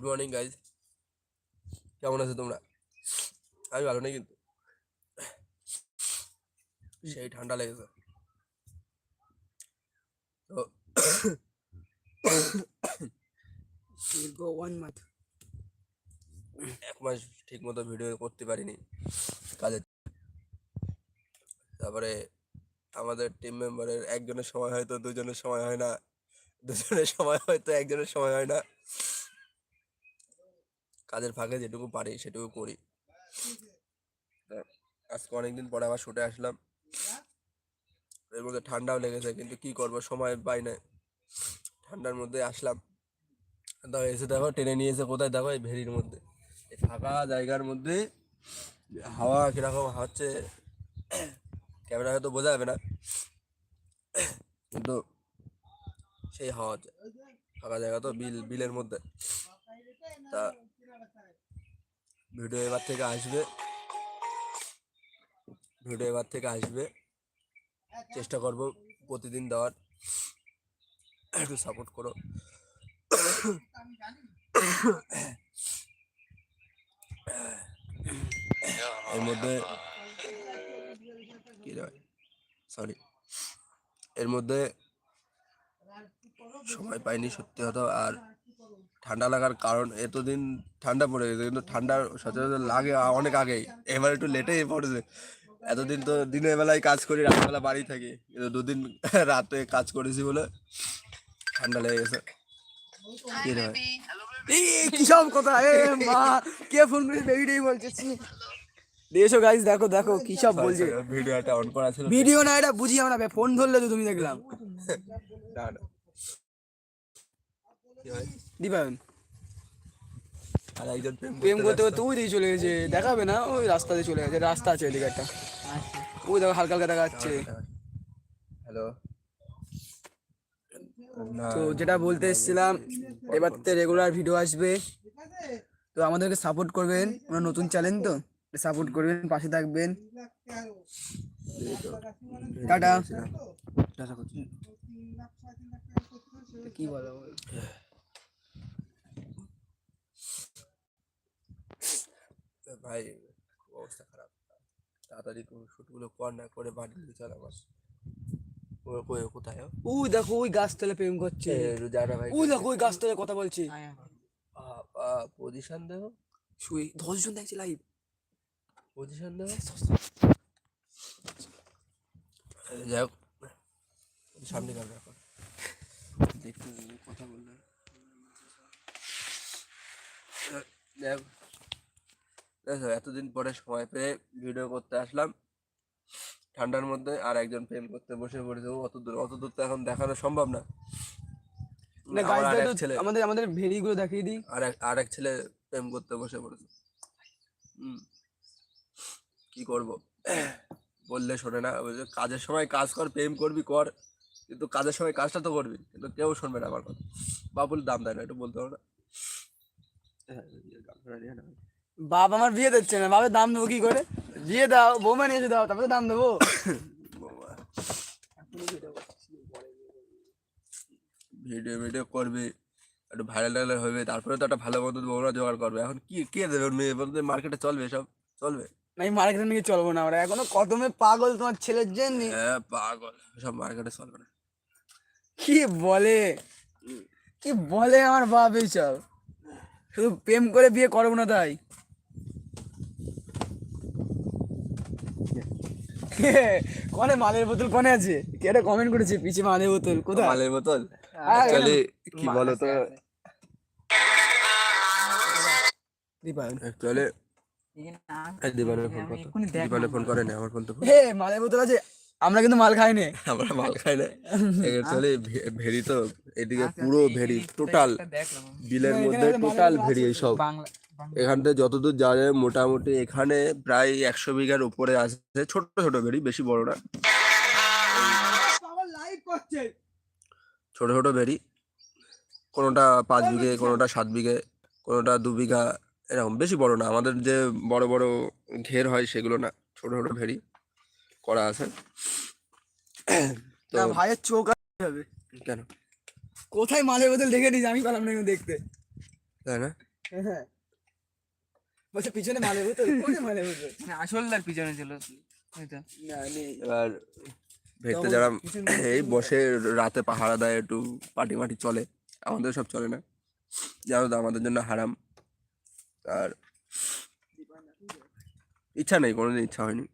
Good morning guys কেমন আছো তোমরা? আমি ভালো নেই কিন্তু। সেই ঠান্ডা লেগেছে। তো. এক মাস ঠিক মতো ভিডিও করতে পারিনি কাজের। তারপরে আমাদের টিম মেম্বারের একজনের সময় হয়তো দুজনের সময় হয় না। দুজনের সময় হয়তো একজনের সময় হয় না। কাজের ফাঁকে যেটুকু পারি সেটুকু করি। তা আজকে অনেকদিন পরে আবার শুটে আসলাম। এর মধ্যে ঠান্ডাও লেগেছে, কিন্তু কি করব সময় পাই না। ঠান্ডার মধ্যে আসলাম। দেখো এসে দেখো, টেনে নিয়ে এসে কোথায়? দেখো এই ভেরির মধ্যে। এই ফাঁকা জায়গার মধ্যে হাওয়া কীরকম হচ্ছে ক্যামেরা হয়তো বোঝা যাবে না। কিন্তু সেই হাওয়া ফাঁকা জায়গা তো বিল, বিলের মধ্যে। তা ভিডিও এবার থেকে আসবে। ভিডিও এবার থেকে আসবে। চেষ্টা করব প্রতিদিন দেওয়ার। একটু সাপোর্ট করো। এর মধ্যে সরি এর মধ্যে সময় পাইনি সত্যি কথা। আর ঠান্ডা লাগার কারণ এতদিন ঠান্ডা পড়ে গেছে কিন্তু ঠান্ডা সচরাচর লাগে অনেক আগেই। এবার একটু লেটেই পড়েছে। এতদিন তো দিনের বেলায় কাজ করি রাতবেলা বাড়ি থাকি কিন্তু দুদিন রাতে কাজ করেছি বলে ঠান্ডা লেগে গেছে। কি এই কি সব কথা? এ মা কে ফোন করে বেবিটাই বলছে। দিয়েছ গাইস দেখো দেখো কি সব বলছে। ভিডিওটা অন করা ছিল। ভিডিও না এটা বুঝি আমরা ফোন ধরলে তো তুমি দেখলাম। হয়? দিবায়ন আর একজন প্রেম করতে করতে ওই দিকে চলে গেছে দেখাবে না ওই রাস্তা দিয়ে চলে গেছে রাস্তা আছে ওইদিকে একটা। ওই দেখো হালকা হালকা দেখা যাচ্ছে হ্যালো তো যেটা বলতে এসেছিলাম এবার তো রেগুলার ভিডিও আসবে। তো আমাদেরকে সাপোর্ট করবেন আমরা নতুন চ্যানেল তো সাপোর্ট করবেন পাশে থাকবেন। Tata tata. কি বলো? ভাই খুব অবস্থা খারাপ। তাড়াতাড়ি তুমি শুটগুলো কর না করে বাড়ি নিয়ে চল আমার। কোথায় ও? ওই দেখো ওই গাছ তলে প্রেম করছে। এ, ভাই ওই দেখো ওই গাছ তলে কথা বলছে। পজিশন দেখো। শুয়ে দশজন দেখছে লাইভ পজিশন দেখো। যাই হোক সামনে ক্যামেরা কর দেখতে কথা বললে। যাই হোক। দেখো এতদিন পরে সময় পেয়ে ভিডিও করতে আসলাম। ঠান্ডার মধ্যে আর একজন প্রেম করতে বসে পড়েছে। অত দূর অত দূর তো এখন দেখানো সম্ভব না। না আমার গাছ আর এক দেখো ছেলে আমাদের আমাদের ভেরিগুলো দেখিয়ে দিই। আর আর এক ছেলে প্রেম করতে বসে পড়েছে। হুম। কি করব? বললে শোনে না বলছে, কাজের সময় কাজ কর প্রেম করবি কর। কিন্তু কাজের সময় কাজটা তো করবি কিন্তু কেউ শুনবে না আমার কথা। বাবুল দাম দেয় না একটু বলতে হবে না? বাপ আমার বিয়ে দিচ্ছে না বাবার দাম দেবো কি করে? বিয়ে দাও বৌমা নিয়ে এসে দাও তারপরে দাম দেবো। ভিডিও ভিডিও করবে একটু ভাইরাল টাইরাল হবে তারপরে তো একটা ভালো মতো বউরা জোগাড় করবে। এখন কি কে দেবে ওর মেয়ে? বলতে মার্কেটে চলবে সব চলবে। না এই মার্কেটে নিয়ে চলবো না আমরা এখনও কত মেয়ে পাগল তোমার ছেলের জন্য হ্যাঁ পাগল সব মার্কেটে চলবে না। কি বলে? কি বলে আমার বাপ এইসব? শুধু প্রেম করে বিয়ে করব না তাই। কনে মালের বোতল কনে আছে? কমেন্ট করেছে? পিছে মালের বোতল কোথায়? মালের বোতল? অ্যাকচুয়ালি কি বলো তো? দীপায়ন অ্যাকচুয়ালি দিবানের ফোন করতো দিবানের ফোন করে না। আমার ফোন তো হে মালের বোতল আছে? আমরা কিন্তু মাল খাই নে আমরা মাল খাই না অ্যাকচুয়ালি ভেরি তো এদিকে পুরো ভেরি টোটাল বিলের মধ্যে টোটাল ভেরি এই সব। এখান থেকে যতদূর যাওয়া যায় মোটামুটি এখানে প্রায় একশো বিঘার উপরে আছে। ছোট ছোট ভেরি বেশি বড় না। ছোট ছোট ভেরি কোনোটা পাঁচ বিঘে কোনোটা সাত বিঘে কোনোটা দু বিঘা এরকম। বেশি বড় না। আমাদের যে বড় বড় ঘের হয় সেগুলো না। ছোট ছোট ভেরি করা আছে। তো ভাইয়ের চোখ হবে? কেন? কোথায় মালের বোতল দেখে নিস আমি পারলাম না দেখতে। তাই না? হ্যাঁ। বলছে পিছনে মালে বোতল কোনে মালে বোতল? মানে আসলদার পিছনে ছিল। হয়তো না নেই। এবার ভেতরে যারা এই বসে রাতে পাহারা দেয় একটু পার্টি মাটি চলে। আমাদের সব চলে না। জানো তো আমাদের জন্য হারাম। আর ইচ্ছা নেই কোনোদিন ইচ্ছা হয়নি।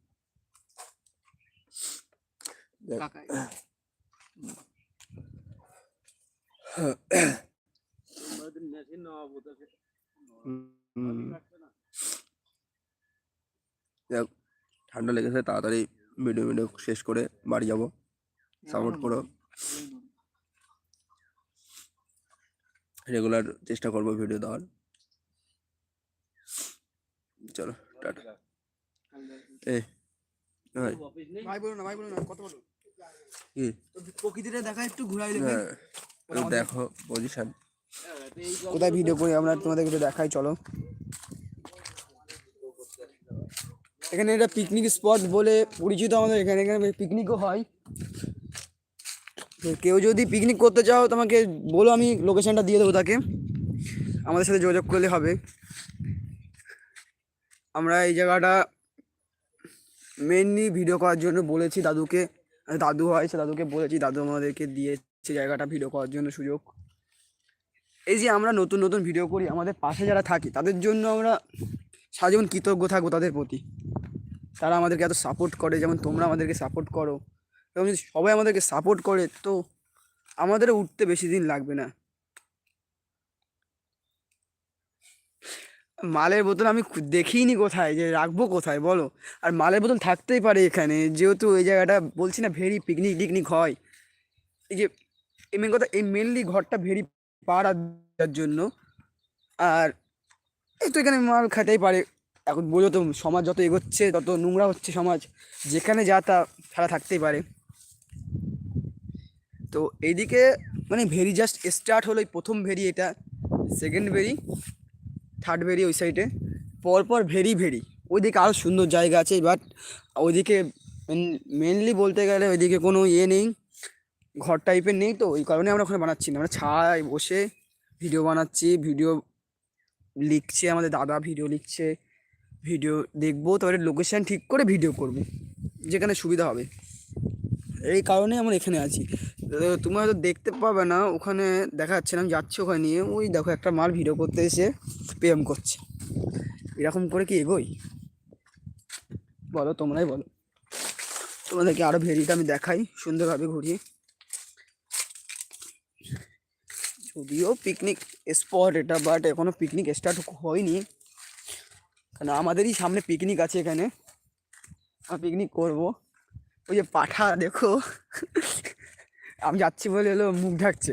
হুম। যাক, ঠান্ডা লেগেছে তাড়াতাড়ি ভিডিও ভিডিও শেষ করে বাড়ি যাব। সাপোর্ট করো। রেগুলার চেষ্টা করব ভিডিও দেওয়ার। চলো টাটা। এ ভাই ভাই বলো না ভাই বলো না কত বলো। কি? প্রকৃতিটা দেখা একটু ঘুরাই হ্যাঁ দেখো পজিশন কোথায় ভিডিও করি আমরা তোমাদের একটু দেখাই চলো। এখানে এটা পিকনিক স্পট বলে পরিচিত আমাদের এখানে এখানে পিকনিকও হয়। কেউ যদি পিকনিক করতে চাও, তোমাকে বলো, আমি লোকেশানটা দিয়ে দেবো তাকে। আমাদের সাথে যোগাযোগ করলে হবে। আমরা এই জায়গাটা মেনলি ভিডিও করার জন্য বলেছি দাদুকে। দাদু হয়, সে দাদুকে বলেছি। দাদু আমাদেরকে দিয়েছে জায়গাটা ভিডিও করার জন্য সুযোগ। এই যে আমরা নতুন নতুন ভিডিও করি, আমাদের পাশে যারা থাকে, তাদের জন্য আমরা সারাজীবন কৃতজ্ঞ থাকব তাদের প্রতি। তারা আমাদেরকে এত সাপোর্ট করে, যেমন তোমরা আমাদেরকে সাপোর্ট করো। এবং যদি সবাই আমাদেরকে সাপোর্ট করে, তো আমাদেরও উঠতে বেশি দিন লাগবে না। মালের বোতল আমি দেখিনি কোথায়, যে রাখব কোথায়, বলো? আর মালের বোতল থাকতেই পারে এখানে, যেহেতু এই জায়গাটা বলছি না ভেরি পিকনিক টিকনিক হয়। এই যে, এই মেন কথা, এই মেনলি ঘরটা ভেরি পাড়ার জন্য। আর এই তো এখানে মাল খাইতেই পারে। এখন বোঝো তো, সমাজ যত এগোচ্ছে, তত নোংরা হচ্ছে সমাজ। যেখানে যা তা ফেলা থাকতেই পারে। তো এইদিকে মানে ভেরি জাস্ট স্টার্ট হলো এই প্রথম ভেরি এটা। সেকেন্ড ভেরি থার্ড ভেরি ওই সাইডে পরপর ভেরি ভেরি। ওইদিকে আরও সুন্দর জায়গা আছে বাট ওইদিকে মেনলি বলতে গেলে ওইদিকে কোনো ইয়ে নেই। ঘর টাইপের নেই তো, ওই কারণে আমরা ওখানে বানাচ্ছি না। আমরা ছায় বসে ভিডিও বানাচ্ছি ভিডিও লিখছে আমাদের দাদা ভিডিও লিখছে। ভিডিও দেখব, তারপরে লোকেশান ঠিক করে ভিডিও করব, যেখানে সুবিধা হবে। এই কারণে আমরা এখানে আছি। তুমি হয়তো দেখতে পাবে না, ওখানে দেখা যাচ্ছে না, আমি যাচ্ছি ওখানে নিয়ে। ওই দেখো, একটা মাল ভিডিও করতে এসে প্রেম করছে। এরকম করে কি এগোই? বলো, তোমরাই বলো। তোমাদেরকে আরও ভেরিটা আমি দেখাই, সুন্দরভাবে ঘুরিয়ে। যদিও পিকনিক স্পট এটা বাট এখনও পিকনিক স্টার্ট হয়নি। কারণ আমাদেরই সামনে পিকনিক আছে এখানে। আমরা পিকনিক করব। ওই যে পাঠা, দেখো। আমি যাচ্ছি বলে এলো, মুখ ঢাকছে।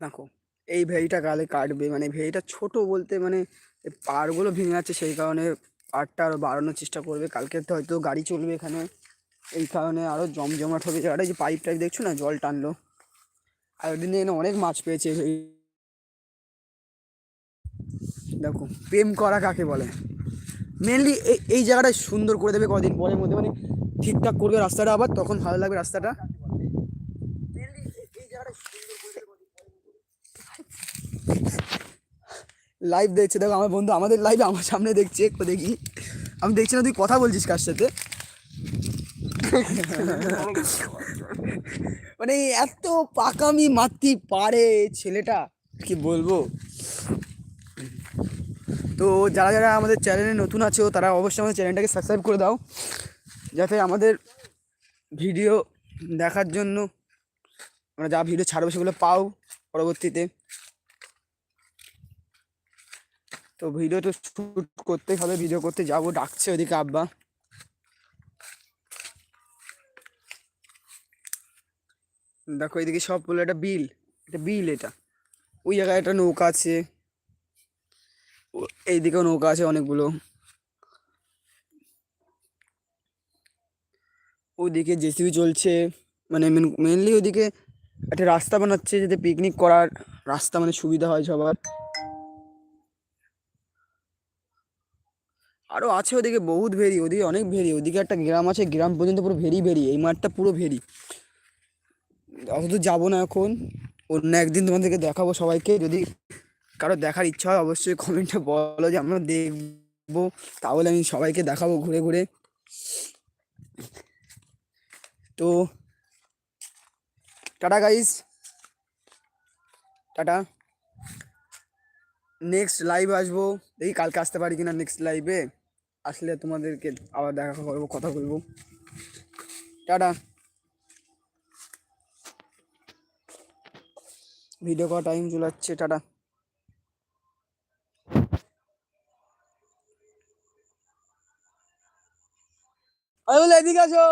দেখো এই ভেড়িটা গালে কাটবে। মানে ভেড়িটা ছোট বলতে মানে পাড়গুলো ভেঙে যাচ্ছে, সেই কারণে পাড়টা আরও বাড়ানোর চেষ্টা করবে। কালকে তো হয়তো গাড়ি চলবে এখানে। এই কারণে আরও জমজমাট হবে। জায়গাটা যে পাইপ টাইপ দেখছ না, জল টানলো। আর দিনে এখানে অনেক মাছ পেয়েছে দেখো, প্রেম করা কাকে বলে? মেনলি এই জায়গাটা সুন্দর করে দেবে কদিন পরের মধ্যে। মানে ঠিকঠাক করবে রাস্তাটা আবার, তখন ভালো লাগবে রাস্তাটা Mainly এই- এই জায়গাটা সুন্দর করে দেবে কদিন পরের মধ্যে। লাইভ দেখছে, দেখো আমার বন্ধু, আমাদের লাইভে আমার সামনে দেখছে, একটু দেখি। আমি দেখছি না তুই কথা বলছিস কার সাথে? মানে এত পাকামি মারতে পারে ছেলেটা। কি বলব? তো যারা যারা আমাদের চ্যানেলে নতুন আছো, তারা অবশ্যই আমাদের চ্যানেলটাকে সাবস্ক্রাইব করে দাও। যাতে আমাদের ভিডিও দেখার জন্য আমরা যা ভিডিও ছাড়বো সেগুলো পাও পরবর্তীতে। তো ভিডিও তো শ্যুট করতেই হবে ভিডিও করতে যাব, ডাকছে ওইদিকে আব্বা। দেখো এদিকে সব বলে একটা বিল এটা বিল এটা। ওই জায়গায় একটা নৌকা আছে। এইদিকেও নৌকা আছে অনেকগুলো। ওইদিকে জেসিবি চলছে মানে মেনলি ওইদিকে একটা রাস্তা বানাচ্ছে যাতে পিকনিক করার রাস্তা মানে সুবিধা হয় সবার। আরও আছে ওদিকে বহুত ভেরি ওদিকে অনেক ভেরি ওদিকে একটা গ্রাম আছে, গ্রাম পর্যন্ত পুরো ভেরি ভেরি এই মাঠটা পুরো ভেরি অত দূর যাব না এখন, অন্য একদিন তোমাদেরকে দেখাবো সবাইকে, যদি কারও দেখার ইচ্ছা হয় অবশ্যই কমেন্টে বলো যে আমরা দেখব, তাহলে আমি সবাইকে দেখাবো ঘুরে ঘুরে। তো, tata guys tata. Next live আসব, দেখি কালকে আসতে পারি কিনা নেক্সট লাইভে আসলে তোমাদেরকে আবার দেখা করব, কথা বলব। টাটা। ভিডিও করা টাইম চলে টাটা। আমি বলে, এদিকে আসো।